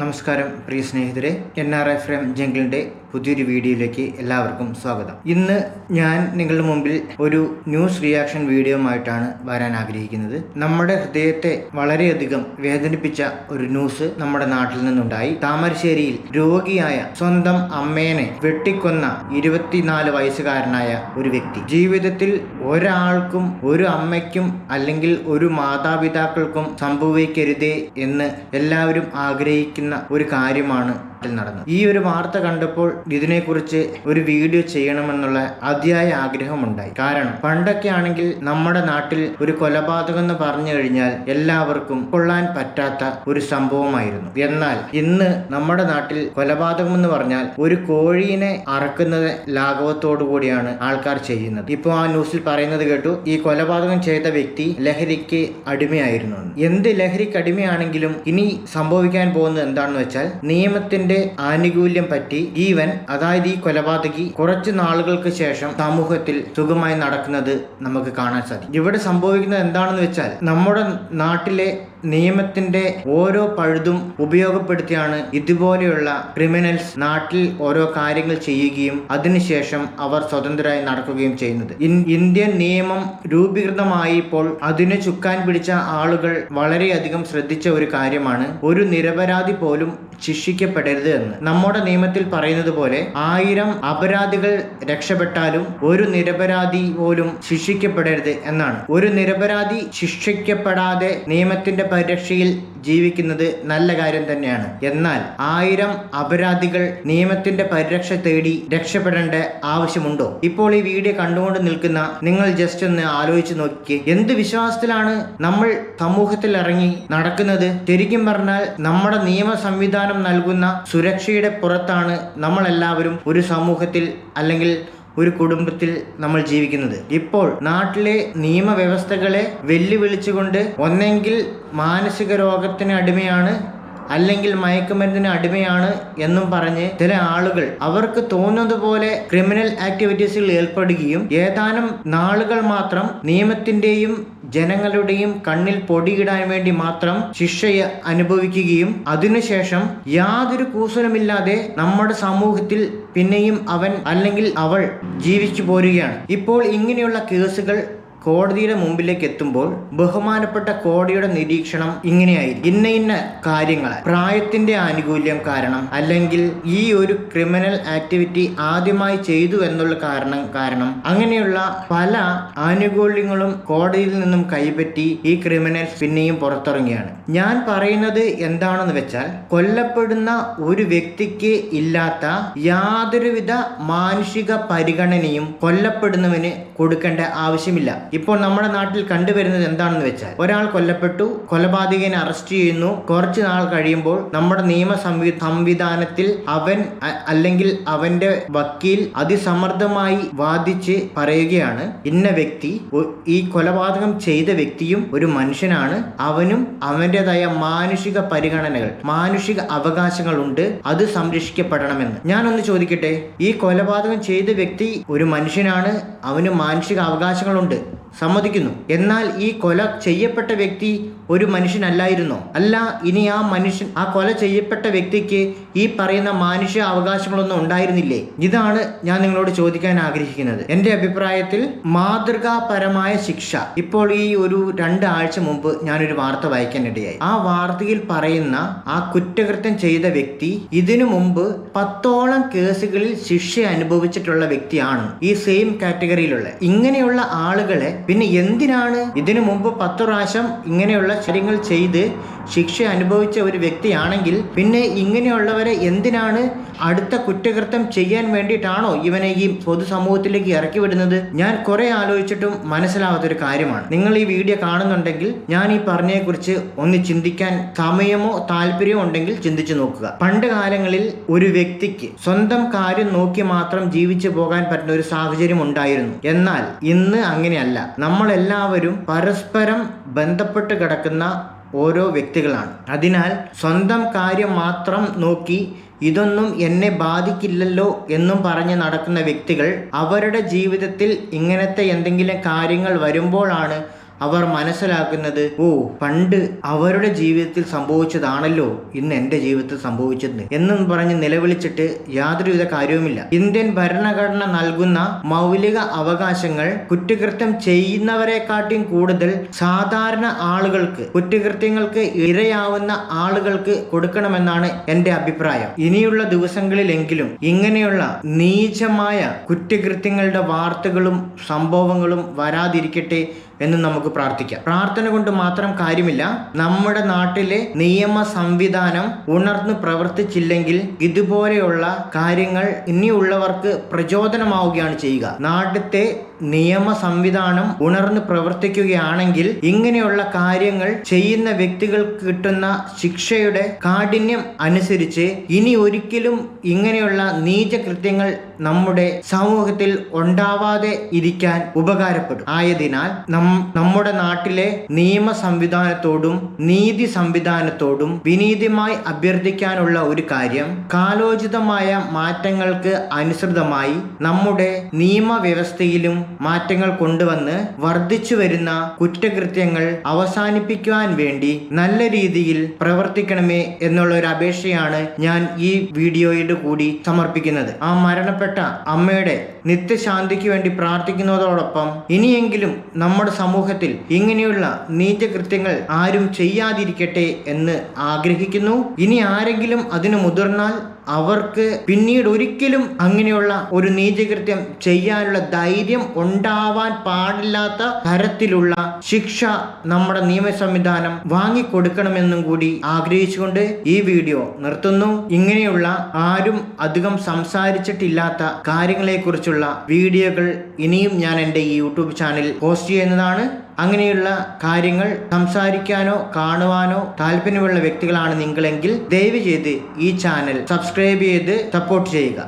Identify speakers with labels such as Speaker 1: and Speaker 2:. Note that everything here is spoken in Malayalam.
Speaker 1: നമസ്കാരം പ്രിയ സ്നേഹിതരെ എൻ ആർ എഫ് എം ജംഗിളിൻ്റെ പുതിയൊരു വീഡിയോയിലേക്ക് എല്ലാവർക്കും സ്വാഗതം ഇന്ന് ഞാൻ നിങ്ങളുടെ മുമ്പിൽ ഒരു ന്യൂസ് റിയാക്ഷൻ വീഡിയോ ആയിട്ടാണ് വരാൻ ആഗ്രഹിക്കുന്നത് നമ്മുടെ ഹൃദയത്തെ വളരെയധികം വേദനിപ്പിച്ച ഒരു ന്യൂസ് നമ്മുടെ നാട്ടിൽ നിന്നുണ്ടായി താമരശ്ശേരിയിൽ രോഗിയായ സ്വന്തം അമ്മേനെ വെട്ടിക്കൊന്ന ഇരുപത്തിനാല് വയസ്സുകാരനായ ഒരു വ്യക്തി ജീവിതത്തിൽ ഒരാൾക്കും ഒരു അമ്മയ്ക്കും അല്ലെങ്കിൽ ഒരു മാതാപിതാക്കൾക്കും സംഭവിക്കരുതേ എന്ന് എല്ലാവരും ആഗ്രഹിക്കുന്ന ചെയ്യുന്ന ഒരു കാര്യമാണ് നടന്നത് ഈ ഒരു വാർത്ത കണ്ടപ്പോൾ ഇതിനെക്കുറിച്ച് ഒരു വീഡിയോ ചെയ്യണമെന്നുള്ള അതിയായ ആഗ്രഹമുണ്ടായി കാരണം പണ്ടൊക്കെ ആണെങ്കിൽ നമ്മുടെ നാട്ടിൽ ഒരു കൊലപാതകം എന്ന് പറഞ്ഞു കഴിഞ്ഞാൽ എല്ലാവർക്കും കൊള്ളാൻ പറ്റാത്ത ഒരു സംഭവമായിരുന്നു എന്നാൽ ഇന്ന് നമ്മുടെ നാട്ടിൽ കൊലപാതകം എന്ന് പറഞ്ഞാൽ ഒരു കോഴിയെ അറക്കുന്നത് ലാഘവത്തോടു കൂടിയാണ് ആൾക്കാർ ചെയ്യുന്നത് ഇപ്പോൾ ആ ന്യൂസിൽ പറയുന്നത് കേട്ടു ഈ കൊലപാതകം ചെയ്ത വ്യക്തി ലഹരിക്ക് അടിമയായിരുന്നു എന്ത് ലഹരിക്ക് അടിമയാണെങ്കിലും ഇനി സംഭവിക്കാൻ പോകുന്നത് എന്താണെന്ന് വെച്ചാൽ നിയമത്തിന്റെ ആനുകൂല്യം പറ്റി ഈവൻ അതായത് ഈ കൊലപാതകി കുറച്ച് നാളുകൾക്ക് ശേഷം സമൂഹത്തിൽ സുഖമായി നടക്കുന്നത് നമുക്ക് കാണാൻ സാധിക്കും ഇവിടെ സംഭവിക്കുന്നത് എന്താണെന്ന് വെച്ചാൽ നമ്മുടെ നാട്ടിലെ നിയമത്തിന്റെ ഓരോ പഴുതും ഉപയോഗപ്പെടുത്തിയാണ് ഇതുപോലെയുള്ള ക്രിമിനൽസ് നാട്ടിൽ ഓരോ കാര്യങ്ങൾ ചെയ്യുകയും അതിനുശേഷം അവർ സ്വതന്ത്രരായി നടക്കുകയും ചെയ്യുന്നത് ഇന്ത്യൻ നിയമം രൂപീകൃതമായപ്പോൾ അതിനെ ചുക്കാൻ പിടിച്ച ആളുകൾ വളരെയധികം ശ്രദ്ധിച്ച ഒരു കാര്യമാണ് ഒരു നിരപരാധി പോലും ശിക്ഷിക്കപ്പെടരുത് എന്ന് നമ്മുടെ നിയമത്തിൽ പറയുന്നത് പോലെ ആയിരം അപരാധികൾ രക്ഷപ്പെട്ടാലും ഒരു നിരപരാധി പോലും ശിക്ഷിക്കപ്പെടരുത് എന്നാണ് ഒരു നിരപരാധി ശിക്ഷിക്കപ്പെടാതെ നിയമത്തിന്റെ പരിരക്ഷയിൽ ജീവിക്കുന്നത് നല്ല കാര്യം തന്നെയാണ് എന്നാൽ ആയിരം അപരാധികൾ നിയമത്തിന്റെ പരിരക്ഷ തേടി രക്ഷപ്പെടേണ്ട ആവശ്യമുണ്ടോ ഇപ്പോൾ ഈ വീഡിയോ കണ്ടുകൊണ്ട് നിൽക്കുന്ന നിങ്ങൾ ജസ്റ്റ് ഒന്ന് ആലോചിച്ച് നോക്കി എന്ത് വിശ്വാസത്തിലാണ് നമ്മൾ സമൂഹത്തിൽ ഇറങ്ങി നടക്കുന്നത് ശരിക്കും പറഞ്ഞാൽ നമ്മുടെ നിയമ സംവിധാനം സംവിധാനം നൽകുന്ന സുരക്ഷയുടെ പുറത്താണ് നമ്മളെല്ലാവരും ഒരു സമൂഹത്തിൽ അല്ലെങ്കിൽ ഒരു കുടുംബത്തിൽ നമ്മൾ ജീവിക്കുന്നത് ഇപ്പോൾ നാട്ടിലെ നിയമവ്യവസ്ഥകളെ വെല്ലുവിളിച്ചുകൊണ്ട് ഒന്നെങ്കിൽ മാനസിക രോഗത്തിന് അടിമയാണ് അല്ലെങ്കിൽ മയക്കുമരുന്നിന് അടിമയാണ് എന്നും പറഞ്ഞ് ചില ആളുകൾ അവർക്ക് തോന്നുന്നത് പോലെ ക്രിമിനൽ ആക്ടിവിറ്റീസിൽ ഏർപ്പെടുകയും ഏതാനും നാളുകൾ മാത്രം നിയമത്തിന്റെയും ജനങ്ങളുടെയും കണ്ണിൽ പൊടിയിടാൻ വേണ്ടി മാത്രം ശിക്ഷയെ അനുഭവിക്കുകയും അതിനുശേഷം യാതൊരു കൂസലുമില്ലാതെ നമ്മുടെ സമൂഹത്തിൽ പിന്നെയും അവൻ അല്ലെങ്കിൽ അവൾ ജീവിച്ചു പോരുകയാണ് ഇപ്പോൾ ഇങ്ങനെയുള്ള കേസുകൾ കോടതിയുടെ മുമ്പിലേക്ക് എത്തുമ്പോൾ ബഹുമാനപ്പെട്ട കോടതിയുടെ നിരീക്ഷണം ഇങ്ങനെയായിരിക്കും ഇന്ന ഇന്ന കാര്യങ്ങൾ പ്രായത്തിന്റെ ആനുകൂല്യം കാരണം അല്ലെങ്കിൽ ഈ ഒരു ക്രിമിനൽ ആക്ടിവിറ്റി ആദ്യമായി ചെയ്തു എന്നുള്ള കാരണം കാരണം അങ്ങനെയുള്ള പല ആനുകൂല്യങ്ങളും കോടതിയിൽ നിന്നും കൈപ്പറ്റി ഈ ക്രിമിനൽ പിന്നെയും പുറത്തിറങ്ങിയാണ് ഞാൻ പറയുന്നത് എന്താണെന്ന് വെച്ചാൽ കൊല്ലപ്പെടുന്ന ഒരു വ്യക്തിക്ക് ഇല്ലാത്ത യാതൊരുവിധ മാനുഷിക പരിഗണനയും കൊല്ലപ്പെടുന്നവന് കൊടുക്കേണ്ട ആവശ്യമില്ല ഇപ്പോൾ നമ്മുടെ നാട്ടിൽ കണ്ടുവരുന്നത് എന്താണെന്ന് വെച്ചാൽ ഒരാൾ കൊല്ലപ്പെട്ടു കൊലപാതകനെ അറസ്റ്റ് ചെയ്യുന്നു കുറച്ച് നാൾ കഴിയുമ്പോൾ നമ്മുടെ നിയമ സംവിധാനത്തിൽ അവൻ അല്ലെങ്കിൽ അവന്റെ വക്കീൽ അതിസമർദ്ദമായി വാദിച്ച് പറയുകയാണ് ഇന്ന വ്യക്തി ഈ കൊലപാതകം ചെയ്ത വ്യക്തിയും ഒരു മനുഷ്യനാണ് അവനും അവന്റേതായ മാനുഷിക പരിഗണനകൾ മാനുഷിക അവകാശങ്ങളുണ്ട് അത് സംരക്ഷിക്കപ്പെടണമെന്ന് ഞാനൊന്ന് ചോദിക്കട്ടെ ഈ കൊലപാതകം ചെയ്ത വ്യക്തി ഒരു മനുഷ്യനാണ് അവന് മാനുഷിക അവകാശങ്ങളുണ്ട് സമ്മതിക്കുന്നു എന്നാൽ ഈ കൊല ചെയ്യപ്പെട്ട വ്യക്തി ഒരു മനുഷ്യനല്ലായിരുന്നോ അല്ല ഇനി ആ മനുഷ്യൻ ആ കൊല ചെയ്യപ്പെട്ട വ്യക്തിക്ക് ഈ പറയുന്ന മാനുഷ്യ അവകാശങ്ങളൊന്നും ഉണ്ടായിരുന്നില്ലേ ഇതാണ് ഞാൻ നിങ്ങളോട് ചോദിക്കാൻ ആഗ്രഹിക്കുന്നത് എൻ്റെ അഭിപ്രായത്തിൽ മാതൃകാപരമായ ശിക്ഷ ഇപ്പോൾ ഈ ഒരു രണ്ടാഴ്ച മുമ്പ് ഞാനൊരു വാർത്ത വായിക്കാനിടയായി ആ വാർത്തയിൽ പറയുന്ന ആ കുറ്റകൃത്യം ചെയ്ത വ്യക്തി ഇതിനു മുമ്പ് പത്തോളം കേസുകളിൽ ശിക്ഷ അനുഭവിച്ചിട്ടുള്ള വ്യക്തിയാണ് ഈ സെയിം കാറ്റഗറിയിലുള്ള ഇങ്ങനെയുള്ള ആളുകളെ പിന്നെ എന്തിനാണ് ഇതിനു മുമ്പ് പത്ത് പ്രാവശ്യം ഇങ്ങനെയുള്ള കാര്യങ്ങൾ ചെയ്ത് ശിക്ഷ അനുഭവിച്ച ഒരു വ്യക്തിയാണെങ്കിൽ പിന്നെ ഇങ്ങനെയുള്ളവരെ എന്തിനാണ് അടുത്ത കുറ്റകൃത്യം ചെയ്യാൻ വേണ്ടിയിട്ടാണോ ഇവനെ ഈ പൊതുസമൂഹത്തിലേക്ക് ഇറക്കി വിടുന്നത് ഞാൻ കുറെ ആലോചിച്ചിട്ടും മനസ്സിലാവാത്തൊരു കാര്യമാണ് നിങ്ങൾ ഈ വീഡിയോ കാണുന്നുണ്ടെങ്കിൽ ഞാൻ ഈ പറഞ്ഞതിനെക്കുറിച്ച് ഒന്ന് ചിന്തിക്കാൻ സമയമോ താല്പര്യമോ ഉണ്ടെങ്കിൽ ചിന്തിച്ചു നോക്കുക പണ്ട് കാലങ്ങളിൽ ഒരു വ്യക്തിക്ക് സ്വന്തം കാര്യം നോക്കി മാത്രം ജീവിച്ചു പോകാൻ പറ്റുന്ന ഒരു സാഹചര്യം ഉണ്ടായിരുന്നു എന്നാൽ ഇന്ന് അങ്ങനെയല്ല നമ്മളെല്ലാവരും പരസ്പരം ബന്ധപ്പെട്ട് കിടക്കുന്ന നടക്കുന്ന ഓരോ വ്യക്തികളാണ് അതിനാൽ സ്വന്തം കാര്യം മാത്രം നോക്കി ഇതൊന്നും എന്നെ ബാധിക്കില്ലല്ലോ എന്നും പറഞ്ഞ് നടക്കുന്ന വ്യക്തികൾ അവരുടെ ജീവിതത്തിൽ ഇങ്ങനത്തെ എന്തെങ്കിലും കാര്യങ്ങൾ വരുമ്പോഴാണ് അവർ മനസ്സിലാക്കുന്നത് ഓ പണ്ട് അവരുടെ ജീവിതത്തിൽ സംഭവിച്ചതാണല്ലോ ഇന്ന് എൻ്റെ ജീവിതത്തിൽ സംഭവിച്ചത് എന്നും പറഞ്ഞ് നിലവിളിച്ചിട്ട് യാതൊരുവിധ കാര്യവുമില്ല ഇന്ത്യൻ ഭരണഘടന നൽകുന്ന മൗലിക അവകാശങ്ങൾ കുറ്റകൃത്യം ചെയ്യുന്നവരെക്കാട്ടിയും കൂടുതൽ സാധാരണ ആളുകൾക്ക് കുറ്റകൃത്യങ്ങൾക്ക് ഇരയാവുന്ന ആളുകൾക്ക് കൊടുക്കണമെന്നാണ് എൻ്റെ അഭിപ്രായം ഇനിയുള്ള ദിവസങ്ങളിലെങ്കിലും ഇങ്ങനെയുള്ള നീചമായ കുറ്റകൃത്യങ്ങളുടെ വാർത്തകളും സംഭവങ്ങളും വരാതിരിക്കട്ടെ എന്ന് നമുക്ക് പ്രാർത്ഥിക്കാം പ്രാർത്ഥന കൊണ്ട് മാത്രം കാര്യമില്ല നമ്മുടെ നാട്ടിലെ നിയമ സംവിധാനം ഉണർന്ന് പ്രവർത്തിച്ചില്ലെങ്കിൽ ഇതുപോലെയുള്ള കാര്യങ്ങൾ ഇനിയുള്ളവർക്ക് പ്രചോദനമാവുകയാണ് ചെയ്യുക നാട്ടിലെ നിയമ സംവിധാനം ഉണർന്നു പ്രവർത്തിക്കുകയാണെങ്കിൽ ഇങ്ങനെയുള്ള കാര്യങ്ങൾ ചെയ്യുന്ന വ്യക്തികൾക്ക് കിട്ടുന്ന ശിക്ഷയുടെ കാഠിന്യം അനുസരിച്ച് ഇനി ഒരിക്കലും ഇങ്ങനെയുള്ള നീചകൃത്യങ്ങൾ നമ്മുടെ സമൂഹത്തിൽ ഉണ്ടാവാതെ ഇരിക്കാൻ ഉപകാരപ്പെടും ആയതിനാൽ നമ്മുടെ നാട്ടിലെ നിയമ സംവിധാനത്തോടും നീതി സംവിധാനത്തോടും വിനീതമായി അഭ്യർത്ഥിക്കാനുള്ള ഒരു കാര്യം കാലോചിതമായ മാറ്റങ്ങൾക്ക് അനുസൃതമായി നമ്മുടെ നിയമവ്യവസ്ഥയിലും മാറ്റങ്ങൾ കൊണ്ടുവന്ന് വർദ്ധിച്ചു വരുന്ന കുറ്റകൃത്യങ്ങൾ അവസാനിപ്പിക്കുവാൻ വേണ്ടി നല്ല രീതിയിൽ പ്രവർത്തിക്കണമേ എന്നുള്ള ഒരു അപേക്ഷയാണ് ഞാൻ ഈ വീഡിയോയോട് കൂടി സമർപ്പിക്കുന്നത് ആ മരണപ്പെട്ട അമ്മയുടെ നിത്യശാന്തിക്ക് വേണ്ടി പ്രാർത്ഥിക്കുന്നതോടൊപ്പം ഇനിയെങ്കിലും നമ്മുടെ സമൂഹത്തിൽ ഇങ്ങനെയുള്ള നീചകൃത്യങ്ങൾ ആരും ചെയ്യാതിരിക്കട്ടെ എന്ന് ആഗ്രഹിക്കുന്നു ഇനി ആരെങ്കിലും അതിന് മുതിർന്നാൽ അവർക്ക് പിന്നീട് ഒരിക്കലും അങ്ങനെയുള്ള ഒരു നീതികൃത്യം ചെയ്യാനുള്ള ധൈര്യം ഉണ്ടാവാൻ പാടില്ലാത്ത തരത്തിലുള്ള ശിക്ഷ നമ്മുടെ നിയമ സംവിധാനം വാങ്ങിക്കൊടുക്കണമെന്നും കൂടി ആഗ്രഹിച്ചുകൊണ്ട് ഈ വീഡിയോ നിർത്തുന്നു ഇങ്ങനെയുള്ള ആരും അധികം സംസാരിച്ചിട്ടില്ലാത്ത കാര്യങ്ങളെക്കുറിച്ചുള്ള വീഡിയോകൾ ഇനിയും ഞാൻ എൻ്റെ ഈ യൂട്യൂബ് ചാനൽ പോസ്റ്റ് ചെയ്യുന്നതാണ് അങ്ങനെയുള്ള കാര്യങ്ങൾ സംസാരിക്കാനോ കാണുവാനോ താല്പര്യമുള്ള വ്യക്തികളാണ് നിങ്ങളെങ്കിൽ ദയവ് ചെയ്ത് ഈ ചാനൽ സബ്സ്ക്രൈബ് ചെയ്ത് സപ്പോർട്ട് ചെയ്യുക